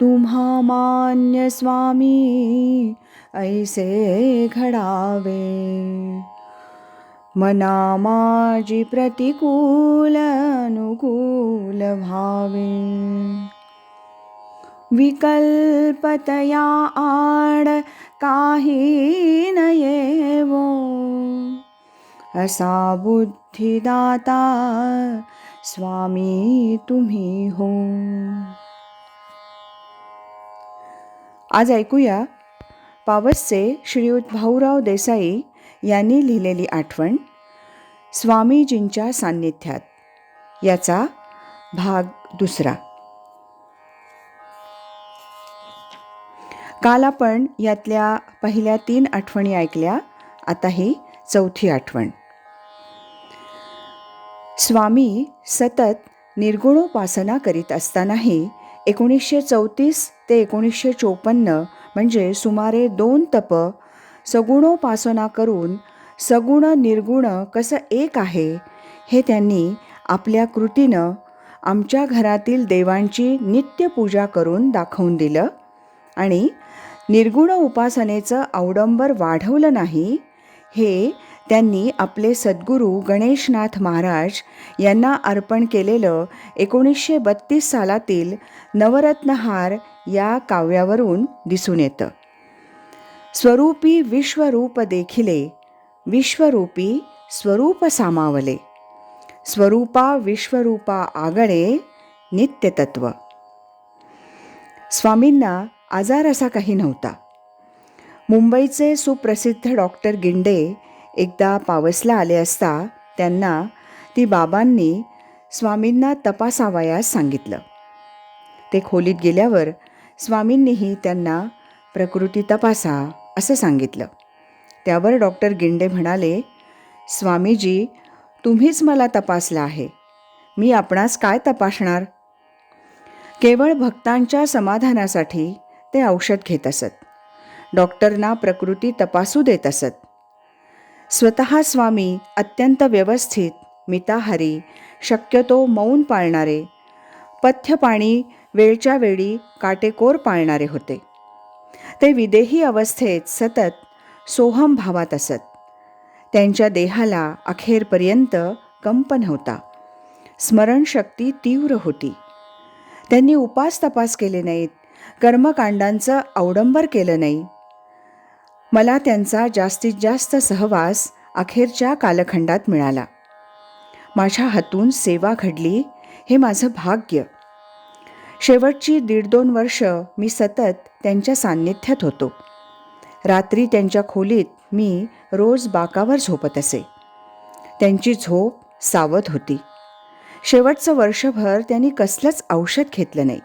तुम्हा मान्य स्वामी ऐसे घडावे। मना माझी प्रतिकूल अनुकूल व्हावे विकल्पतया आड काही न येवो असा बुद्धिदाता स्वामी तुम्ही हो। आज ऐकूया पावसचे श्रीयुत भाऊराव देसाई यांनी लिहिलेली आठवण स्वामीजींच्या सान्निध्यात. याचा भाग दुसरा. काल आपण यातल्या पहिल्या तीन आठवणी ऐकल्या आता ही चौथी आठवण. स्वामी सतत निर्गुणोपासना करीत असतानाही एकोणीसशे चौतीस ते एकोणीसशे चोपन्न म्हणजे सुमारे दोन तप सगुणोपासना करून सगुण निर्गुण कसं एक आहे हे त्यांनी आपल्या कृतीनं आमच्या घरातील देवांची नित्यपूजा करून दाखवून दिलं. आणि निर्गुण उपासनेचं अवडंबर वाढवलं नाही हे त्यांनी आपले सद्गुरू गणेशनाथ महाराज यांना अर्पण केलेलं एकोणीसशे बत्तीस सालातील नवरत्नहार या काव्यावरून दिसून येतं. स्वरूपी विश्वरूप देखिले विश्वरूपी स्वरूप सामावले. स्वरूपा विश्वरूपा आगळे नित्यतत्व. स्वामींना आजार असा काही नव्हता. मुंबईचे सुप्रसिद्ध डॉक्टर गिंडे एकदा पावसला आले असता त्यांना ती बाबांनी स्वामींना तपासावयास सांगितलं. ते खोलीत गेल्यावर स्वामींनीही त्यांना प्रकृती तपासा असं सांगितलं. त्यावर डॉक्टर गिंडे म्हणाले स्वामीजी तुम्हीच मला तपासला आहे. मी आपणास काय तपासणार? केवळ भक्तांच्या समाधानासाठी ते औषध घेत असत. डॉक्टरना प्रकृती तपासू देत असत. स्वतः स्वामी अत्यंत व्यवस्थित मिताहारी शक्यतो मौन पाळणारे. पथ्यपाणी वेळच्या वेळी काटेकोर पाळणारे होते. ते विदेही अवस्थेत सतत सोहम भावात असत. त्यांच्या देहाला अखेरपर्यंत कंपन होता. स्मरणशक्ती तीव्र होती. त्यांनी उपास तपास केले नाहीत कर्मकांडांचं अवडंबर केलं नाही. मला त्यांचा जास्तीत जास्त सहवास अखेरच्या कालखंडात मिळाला. माझ्या हातून सेवा घडली हे माझं भाग्य. शेवटची दीड दोन वर्ष मी सतत त्यांच्या सान्निध्यात होतो. रात्री त्यांच्या खोलीत मी रोज बाकावर झोपत असे. त्यांची झोप सावध होती. शेवटचं वर्षभर त्यांनी कसलंच औषध घेतलं नाही.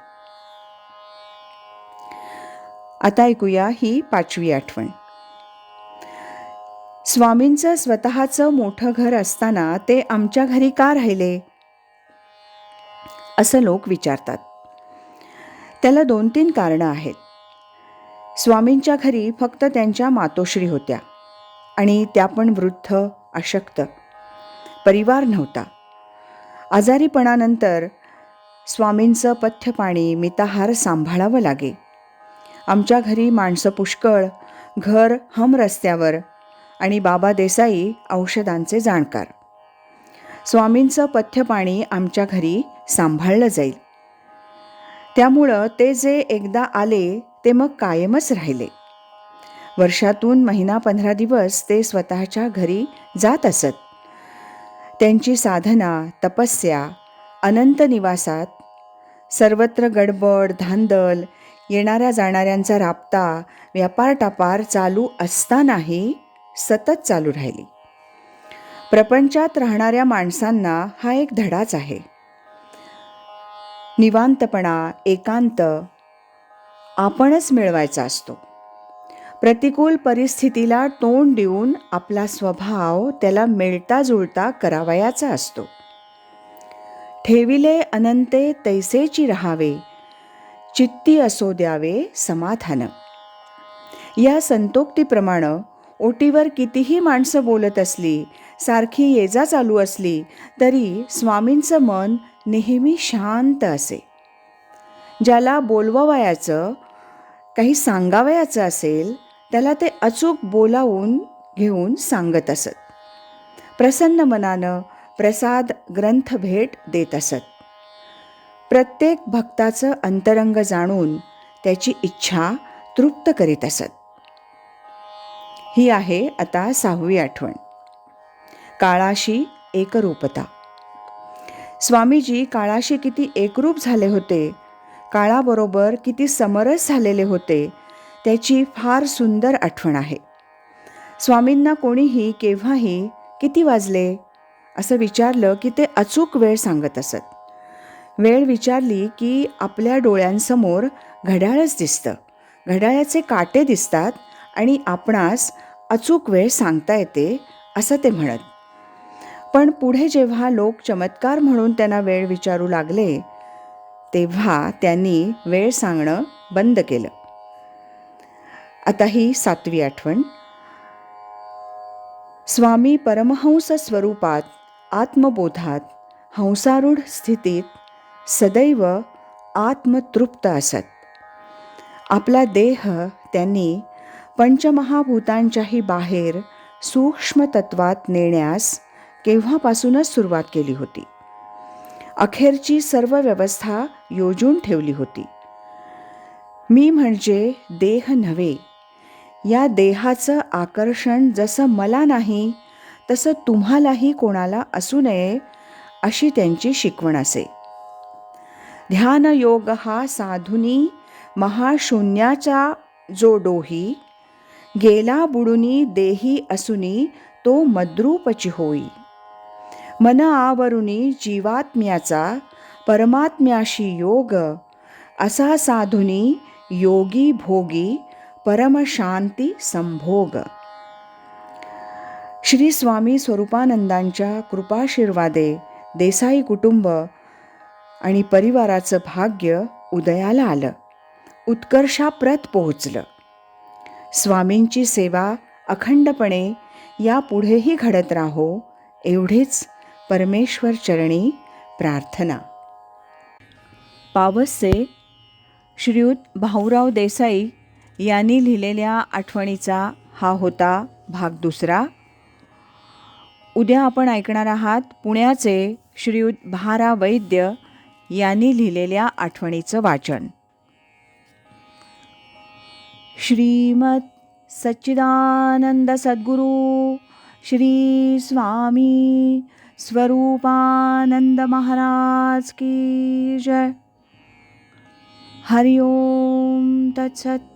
आता ऐकूया ही पाचवी आठवण. स्वामींचं स्वतःचं मोठं घर असताना ते आमच्या घरी का राहिले? असं लोक विचारतात. त्याला दोन तीन कारणं आहेत. स्वामींच्या घरी फक्त त्यांच्या मातोश्री होत्या आणि त्या पण वृद्ध अशक्त. परिवार नव्हता. आजारीपणानंतर स्वामींचं पथ्यपाणी मिताहार सांभाळावं लागे. आमच्या घरी माणसं पुष्कळ घर हम रस्त्यावर आणि बाबा देसाई औषधांचे जाणकार. स्वामींचं पथ्यपाणी आमच्या घरी सांभाळलं जाईल. त्यामुळं ते जे एकदा आले ते मग कायमच राहिले. वर्षातून महिना पंधरा दिवस ते स्वतःच्या घरी जात असत. त्यांची साधना तपस्या अनंत निवासात सर्वत्र गडबड धांदल येणाऱ्या जाणाऱ्यांचा राबता व्यापार टापार चालू असतानाही सतत चालू राहिली. प्रपंचात राहणाऱ्या माणसांना हा एक धडाच आहे. निवांतपणा एकांत आपणच मिळवायचा असतो. प्रतिकूल परिस्थितीला तोंड देऊन आपला स्वभाव त्याला मिळता जुळता करावयाचा असतो. ठेविले अनंते तैसेची राहावे चित्ती असो द्यावे समाधान. या संतोक्तीप्रमाणे ओटीवर कितीही माणसं बोलत असली सारखी येजा चालू असली तरी स्वामींचं मन नेहमी शांत असे. ज्याला बोलवावयाचं काही सांगावयाचं असेल त्याला ते अचूक बोलावून घेऊन सांगत असत. प्रसन्न मनानं प्रसाद ग्रंथ भेट देत असत. प्रत्येक भक्ताचं अंतरंग जाणून त्याची इच्छा तृप्त करीत असत. ही आहे आता सहावी आठवण. काळाशी एकरूपता. स्वामीजी काळाशी किती एकरूप झाले होते काळाबरोबर किती समरस झालेले होते त्याची फार सुंदर आठवण आहे. स्वामींना कोणीही केव्हाही किती वाजले असं विचारलं की ते अचूक वेळ सांगत असत. वेळ विचारली की आपल्या डोळ्यांसमोर घड्याळच दिसतं. घड्याळाचे काटे दिसतात आणि आपणास अचूक वेळ सांगता येते असं ते म्हणत. पण पुढे जेव्हा लोक चमत्कार म्हणून त्यांना वेळ विचारू लागले तेव्हा त्यांनी वेळ सांगणं बंद केलं. आता ही सातवी आठवण. स्वामी परमहंस स्वरूपात आत्मबोधात हंसारूढ स्थितीत सदैव आत्मतृप्त असत. आपला देह त्यांनी पंचमहाभूतांच्याही बाहेर सूक्ष्म तत्वात नेण्यास केव्हापासूनच सुरुवात केली होती. अखेरची सर्व व्यवस्था योजून ठेवली होती. मी म्हणजे देह नव्हे. या देहाचं आकर्षण जसं मला नाही तसं तुम्हालाही कोणाला असू नये अशी त्यांची शिकवण असे. ध्यानयोग हा साधुनी महाशून्याचा जो डोही गेला बुडुनी देही असुनी तो मद्रूपची होई. मन आवरुनी जीवात्म्याचा परमात्म्याशी योग असा साधुनी योगी भोगी परमशांती संभोग. श्री स्वामी स्वरूपानंदांच्या कृपाशीर्वादे देसाई कुटुंब आणि परिवाराचं भाग्य उदयाला आलं. उत्कर्षाप्रत पोहोचलं. स्वामींची सेवा अखंडपणे यापुढेही घडत राहो एवढीच परमेश्वर चरणी प्रार्थना. पावसचे श्रीयुत भाऊराव देसाई यांनी लिहिलेल्या आठवणीचा हा होता भाग दुसरा. उद्या आपण ऐकणार आहात पुण्याचे श्रीयुत भारा वैद्य यांनी लिहिलेल्या आठवणीचं वाचन. श्रीमत् सच्चिदानन्दसद्गुरु श्रीस्वामी स्वरूपानन्द महाराज की जय। हरि ओं तत्सत्।